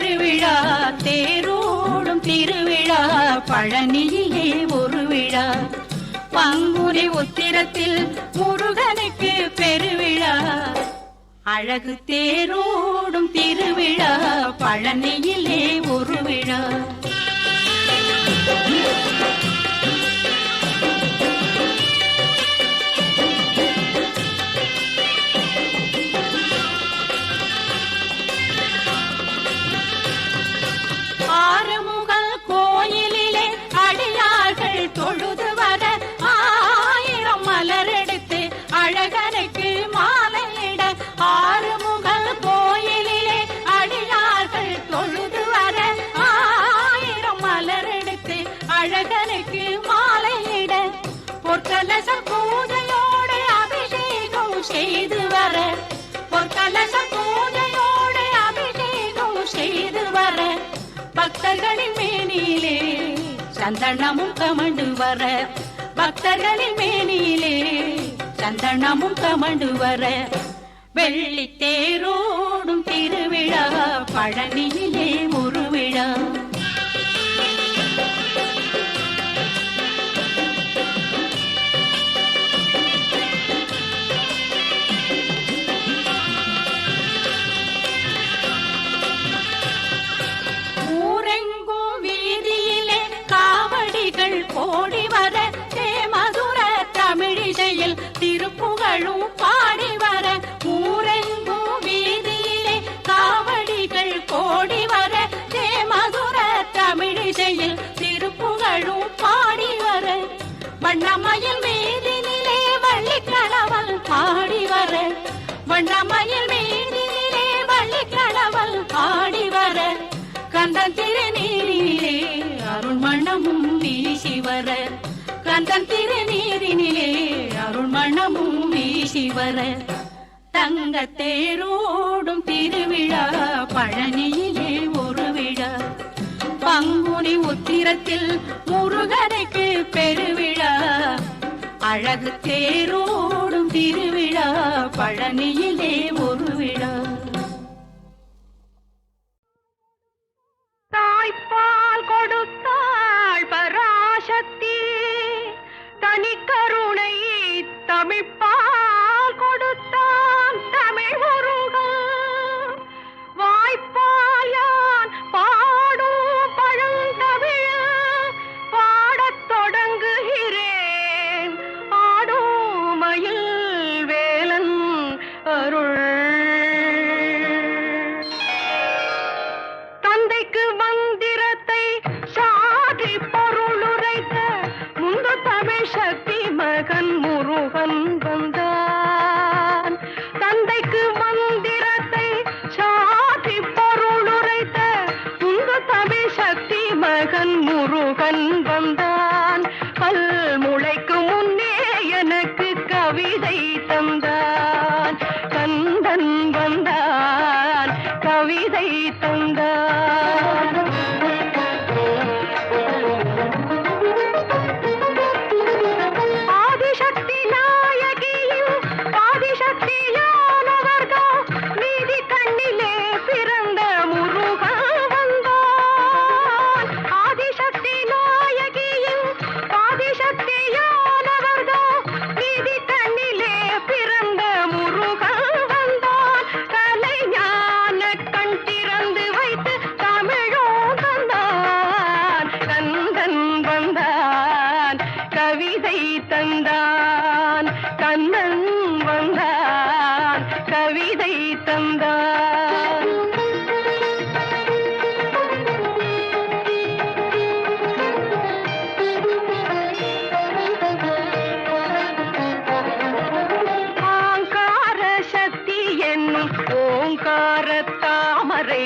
திருவிழா தேரோடும் திருவிழா பழனியே ஒரு விழா. பங்குனி உத்திரத்தில் முருகனுக்கு பெருவிழா. அழகு தேரோடும் திருவிழா பழனியிலே ஒரு விழா. சந்தனமும் கமண்டு வர பக்தர்களின் மேனியிலே சந்தனமும் கமண்டு வர வெள்ளி தேரோடும் திருவிழா பழனியிலே ஒரு விழா தமிழிசையில் திருப்புகழும் பாடி வர ஊரெங்கும் வீதியிலே காவடிகள் கோடி வர தேமதுர தமிழிசையில் திருப்புகழும் பாடி வர. வண்ணமயில் மீதினிலே வள்ளிக்கணவல் பாடி வர. வண்ணமயில் மீதினிலே வள்ளிக்கணவல் பாடி வர. கந்தன் திருநீரிலே அருள் மணமும் வீசி வர. கந்தன் திருநீரினிலே அருள் மணமும் வீசி வர தங்க தேரோடும் திருவிழா பழனியிலே ஒரு விழா பங்குனி உத்திரத்தில் முருகனுக்கு பெருவிழா. அழகு தேரோடும் திருவிழா பழனியிலே ஒரு விழா தாய்ப்பால் கொடுத்தாள் பராசக்தி हमें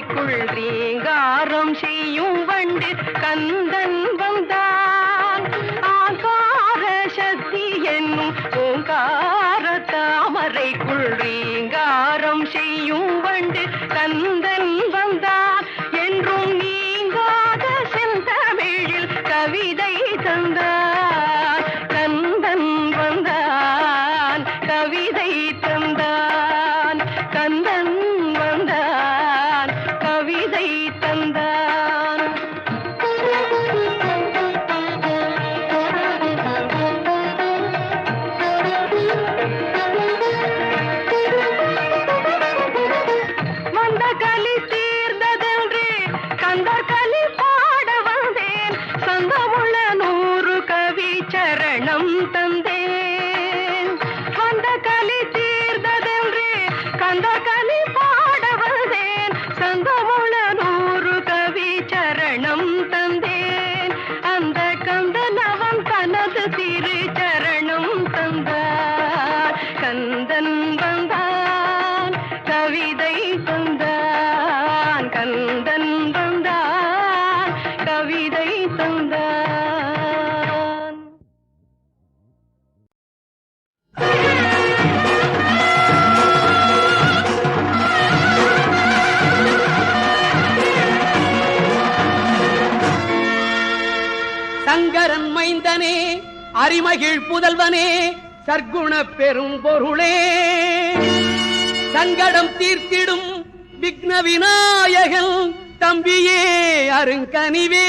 குள் ரீங்காரம் চলে அரிமகிழ் புதல்வனே சர்க்குண பெரும் பொருளே. சங்கடம் தீர்த்திடும் விக்ன விநாயகன் தம்பியே அருங்கனிவே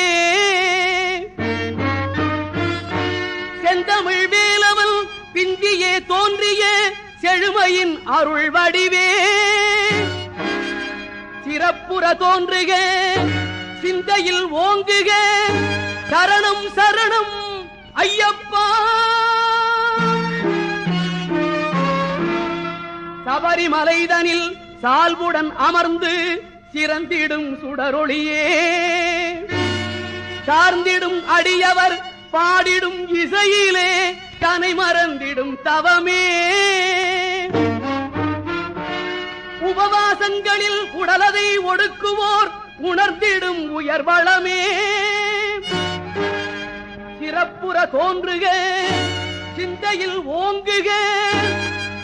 செந்தமிழ் வேலவன் பிந்தியே தோன்றிய செழுமையின் அருள் வடிவே. சிறப்புற தோன்றுக சிந்தையில் ஓங்குக சரணம் சரணம். ஐயப்பா! சபரிமலைதனில் சால்புடன் அமர்ந்து சிறந்திடும் சுடரொளியே. சார்ந்திடும் அடியவர் பாடிடும் இசையிலே தனை மறந்திடும் தவமே. உபவாசங்களில் உடலதை ஒடுக்குவோர் உணர்ந்திடும் உயர்வளமே. சரப்புற தோன்றுக சிந்தையில் ஓங்குக.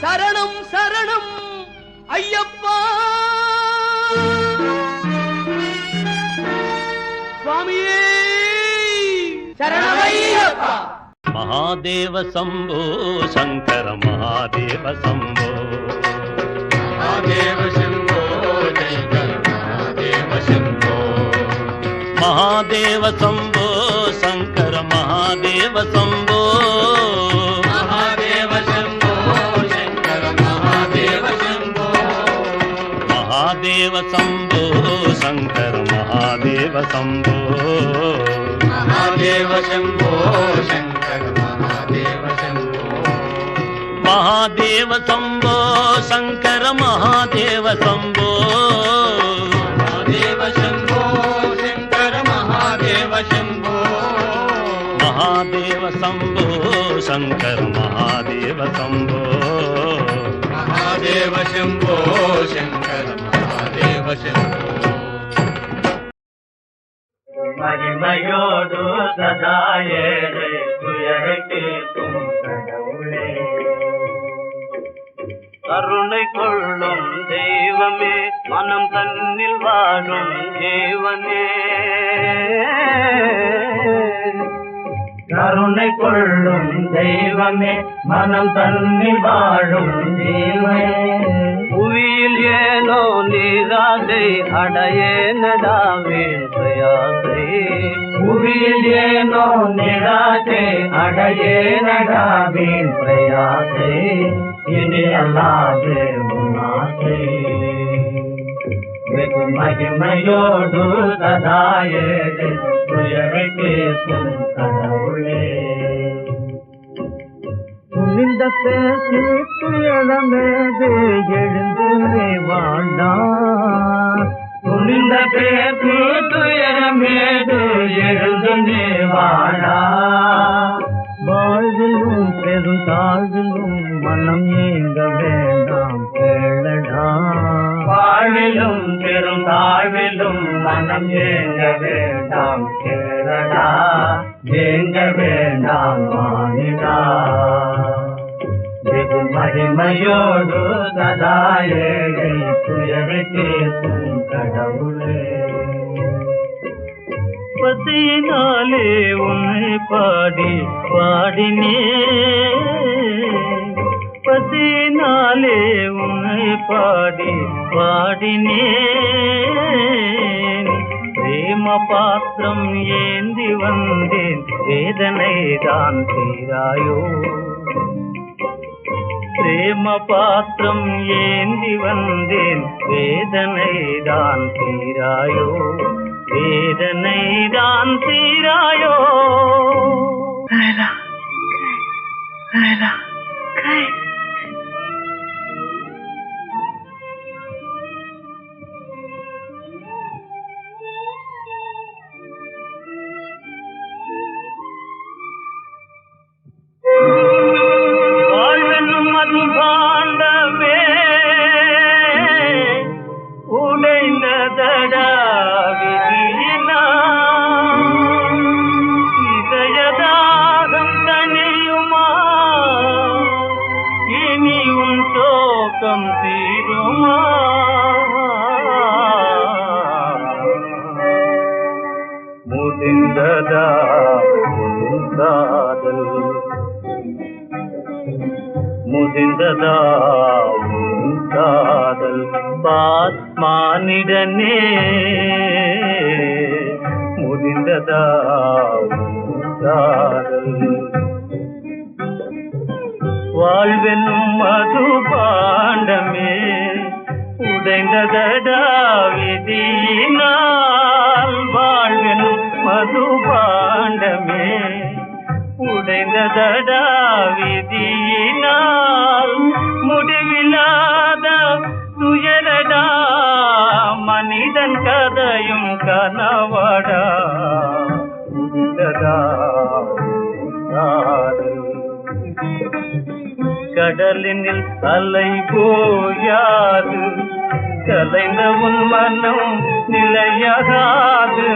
சரணம் சரணம் ஐயப்பா. சுவாமியே சரணமையப்பா மகாதேவ சம்போ சங்கர மகாதேவ சம்போ. மகாதேவ சம்போ. மகாதேவ சம்போ మహాదేవ శంభో శంకర మహాదేవ శంభో మహాదేవ శంభో శంకర మహాదేవ శంభో. మహాదేవ శంభో శంకర మహాదేవ శంభో మహాదేవ శంభో శంకర మహాదేవ శంభో. మహాదేవ శంభో శంకర మహాదేవ శంభో మహాదేవ శంభో శంకర மகிமையோடு சதா ஏழை துயருக்கு கடவுளே கருணை கொள்ளும் தெய்வமே மனம் தன்னில் வாழும் தேவனே கருணை கொள்ளும் தெய்வமே மனம் தன்னில் வாழும் தேவனே நீராதை அடையேனடாவேன் பிரயாசை புவியில் ஏனோ நிராசை அடையேனடாவேன் பிரயாசை இனி அல்லாது உன்னாசை வெகு மகிமையோடு சதாயேடு துயரை கேட்கும் கடவுளே. துணிந்த பேசி துயரமேது எழுந்து துணிந்த பேசி துயரமேது எழுந்து வாடா வாழ்விலும் பெரும் தாழ்விலும் மனம் ஏங்க வேண்டாம் கேளடா. வாழ்விலும் பெரும் தாழ்விலும் மனம் ஏங்க வேண்டாம் கேளடா. ஏங்க வேண்டாம் மானிடா வெகு மகிமையோடு ததாயே துயரை கேட்கும் பசியினாலே உன்னை பாடி பாடினே. பசினாலே உன்னை பாடி பாடினே. பிரேம பாத்திரம் ஏந்தி வந்தேன் வேதனை தான் தீராயோ. பிரேம பாத்திரம் ஏந்தி வந்தேன் வேதனை தான் தீராயோ. வேதனை தான் தீராயோ வாழ்வென்னும் வாழ்வென்னும் மது பாண்டமே உடைந்ததடா விதினால் வாழ்வெனும் மது பாண்டமே உடைந்ததடா கடலினில் அலை போயாது கலைந்த உன் மனம் நிலையாகாது.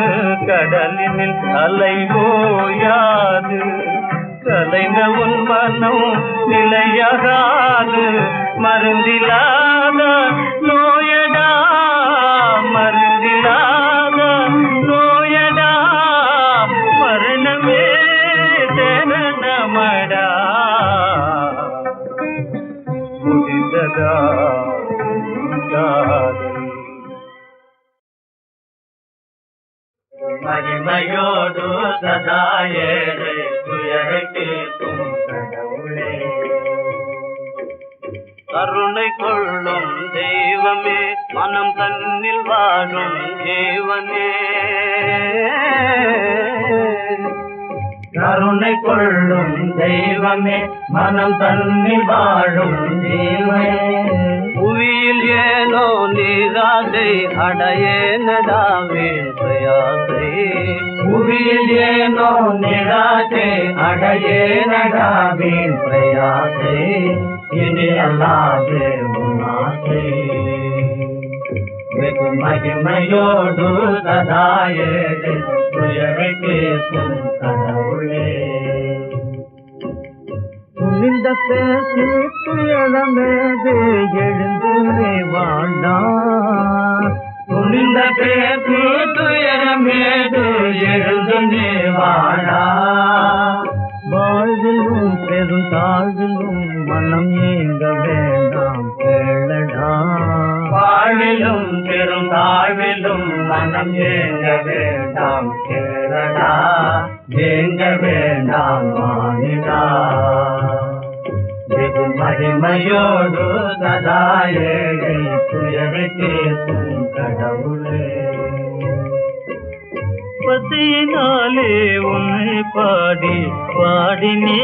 கடலினில் அலை போயாது கலைந்த உன் மனம் நிலையாகாது. மருந்திலாத நோயை மகிமையோடு சதா ஏழை துயரை கடவுளே கருணை கொள்ளும் தெய்வமே மனம் தன்னில் வாழும் தேவனே. கருணை கொள்ளும் தெய்வமே மனம் தன்னில் வாழும் தேவனே புவியில் ஏனோ அடையேனடாவேன் பிரயாசை புவியில் ஏனோ நிராசை அடையேனடாவேன் பிரயாசை இனி அல்லாதே உன்னாசை வெகு மகிமையோடு சதாயேடு துயரை கேட்கும் கடவுளே துணிந்த பேசி துயரமேது எழுந்து வாழ்ந்தா? துணிந்த பேசி துயரமேது எழுந்து வாழா வாழ்விலும் பெரும் தாழ்விலும் மனம் மனம் ஏங்க வேண்டாம் கேரளா ஏங்க வேண்டாம் மாநிலா வெகு மகிமையோடு சதா ஏழை துயரை கேட்கும் கடவுளே. பசியினாலே உன்னை பாடி பாடினே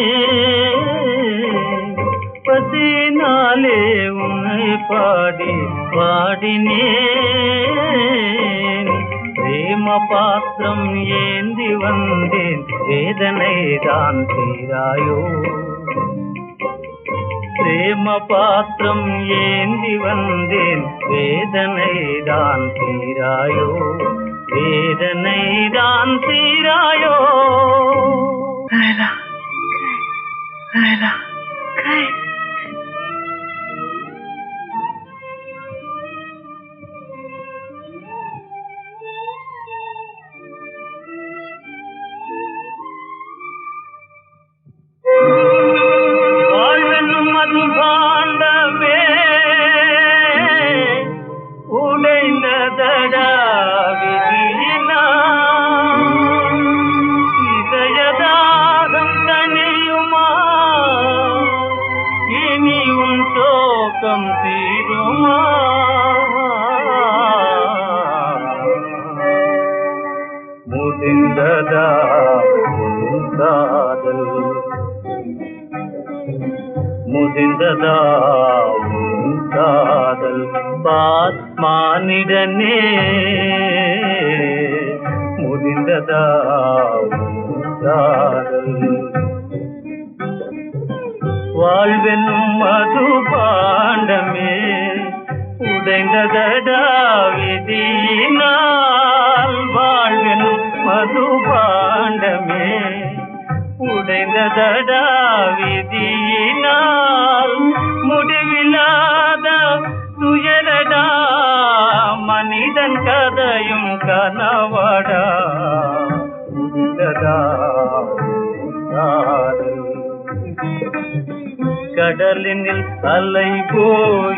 பசியினாலே உன்னை பாடி பாடினேன். பிரேம பாத்திரம் ஏந்தி வந்தேன் வேதனை தான் தீராயோ. பிரேம பாத்திரம் ஏந்தி வந்தேன் வேதனை தான் தீராயோ. வேதனை தான் தீராயோ வாழ்வென்னும் ദുഃഖം തീരുമാ മുതിന്തത മുന്താതൽ മുതിന്തത മുന്താതൽ உடைந்ததடா விதியினால் வாழ்வென்னும் மது பாண்டமே உடைந்ததடா விதியினால் முடிவில்லாத துயரடா மனிதன் கதையும் கனவடா. முடிந்ததா கடலினில் அலை போல்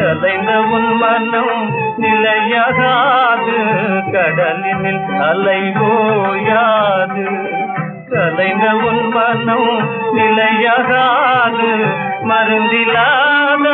கலைந்த உன் மனம் நிலையாகாது. கடலினில் அலை போயாது கலைந்த உன் மனம் நிலையாகாது. மருந்திலாத